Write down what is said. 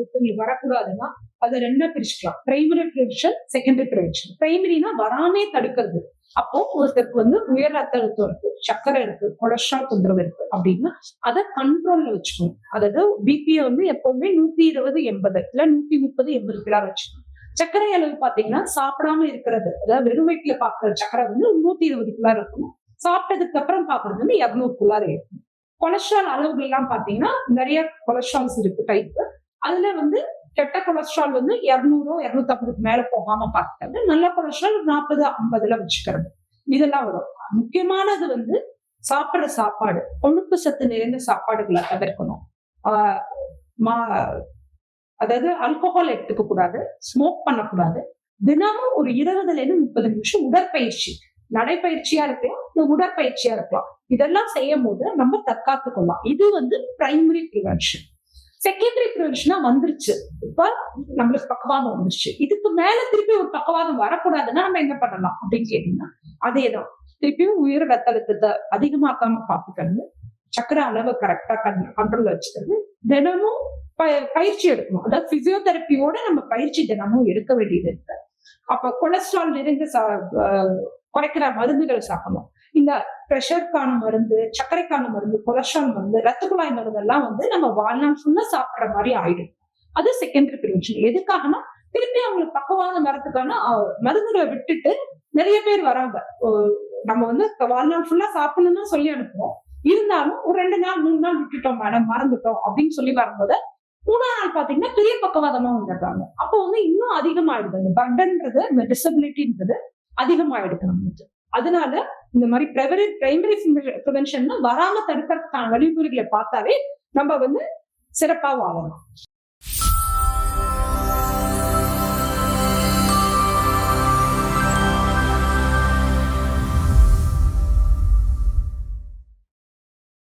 ஒருத்தவங்களுக்கு வரக்கூடாதுன்னா அதை ரெண்டா பிரிச்சுக்கலாம். பிரைமரி ப்ரிவென்ஷன் செகண்டரி ப்ரிவென்ஷன் பிரைமரினா வராமே தடுக்கிறது. அப்போ ஒருத்தருக்கு வந்து உயர் ரத்த அழுத்தம் இருக்கு சர்க்கரை இருக்கு கொலஸ்ட்ரால் தொந்தரவு இருக்கு அப்படின்னா அதை கண்ட்ரோல்ல வச்சுக்கணும். அதாவது பிபியை வந்து எப்பவுமே நூத்தி இருபது எண்பது இல்ல நூத்தி முப்பது எண்பது கிலோ வச்சுக்கணும். சர்க்கரை அளவு பாத்தீங்கன்னா சாப்பிடாம இருக்கிறது. அதாவது வெறும் வயிற்றுல பாக்குற சர்க்கரை வந்து நூத்தி இருபது கிலோ இருக்கும். சாப்பிட்டதுக்கு அப்புறம் பாக்குறது வந்து இரநூறுக்குள்ளார இருக்கும் கொலஸ்ட்ரால் அளவுகள் எல்லாம் பாத்தீங்கன்னா நிறைய கொலஸ்ட்ரால்ஸ் இருக்கு டைப் அதுல வந்து கெட்ட கொலஸ்ட்ரால் வந்து இரநூறோ இரநூத்தி ஐம்பதுக்கு மேல போகாம பார்த்துக்கிறது நல்ல கொலஸ்ட்ரால் நாற்பது ஐம்பதுல வச்சுக்கிறது. இதெல்லாம் வரும். முக்கியமானது வந்து சாப்பிட்ற சாப்பாடு. கொழுப்பு சத்து நிறைந்த சாப்பாடுகளை தவிர்க்கணும். ஆஹ் மா- அதாவது ஆல்கோஹால் எடுத்துக்க கூடாது ஸ்மோக் பண்ணக்கூடாது. தினமும் ஒரு இருபதுல இருந்து முப்பது நிமிஷம் உடற்பயிற்சி. நடைப்பயிற்சியா இருக்கலாம் இந்த உடற்பயிற்சியா இருக்கலாம். இதெல்லாம் செய்யும் போது நம்ம தற்காத்துக்கொள்ளலாம். இது வந்து பிரைமரி ப்ரிவென்ஷன் செகண்டரி ப்ரிவென்ஷனா வந்துருச்சு. இப்ப நம்மளுக்கு பக்கவாதம் வந்துருச்சு. இதுக்கு மேல திருப்பி ஒரு பக்கவாதம் வரக்கூடாதுன்னா நம்ம என்ன பண்ணலாம் அப்படின்னு கேட்டீங்கன்னா அதேதான். திருப்பியும் உயர் ரத்த அழுத்தத்தை அதிகமாக்காம பார்த்துக்கிறது சக்கரை அளவை கரெக்டா கண் கண்ட்ரோல் வச்சுக்கிறது தினமும் ப- பயிற்சி எடுக்கணும். அதாவது பிசியோதெரப்பியோட நம்ம பயிற்சி தினமும் எடுக்க வேண்டியது இருக்கு. அப்ப கொலஸ்ட்ரால் நிறைந்த சா- அஹ் குறைக்கிற மருந்துகளை சாப்பிடணும். இந்த ப்ரெஷருக்கான மருந்து சர்க்கரைக்கான மருந்து கொலஸ்ட்ரால் மருந்து ரத்த குழாய் மருந்து எல்லாம் வந்து நம்ம வாழ்நாள் ஃபுல்லா சாப்பிடுற மாதிரி ஆயிடும். அது செகண்டரி ப்ரிவென்ஷன் எதுக்காகனா திருப்பி அவங்களுக்கு பக்கவாத மரத்துக்கான மருந்துகளை விட்டுட்டு நிறைய பேர் வராங்க. நம்ம வந்து வாழ்நாள் ஃபுல்லா சாப்பிடணும்னு சொல்லி அனுப்புவோம். இருந்தாலும் ஒரு ரெண்டு நாள் மூணு நாள் விட்டுட்டோம் மேடம் மறந்துட்டோம் அப்படின்னு சொல்லி வரும்போது மூணாம் நாள் பாத்தீங்கன்னா பெரிய பக்கவாதமா வந்துடுறாங்க. அப்போ வந்து இன்னும் அதிகமாயிடுது. இந்த பர்டன்றது இந்த டிசபிலிட்டின்றது அதிகமாயிடுது நம்மளுக்கு. அதனால இந்த மாதிரி பிரைமரி பிரைமரி ப்ரிவென்ஷன் வராம தடுக்கிறதுக்கான வழிமுறைகளை பார்த்தாவே நம்ம வந்து சிறப்பா வாழலாம்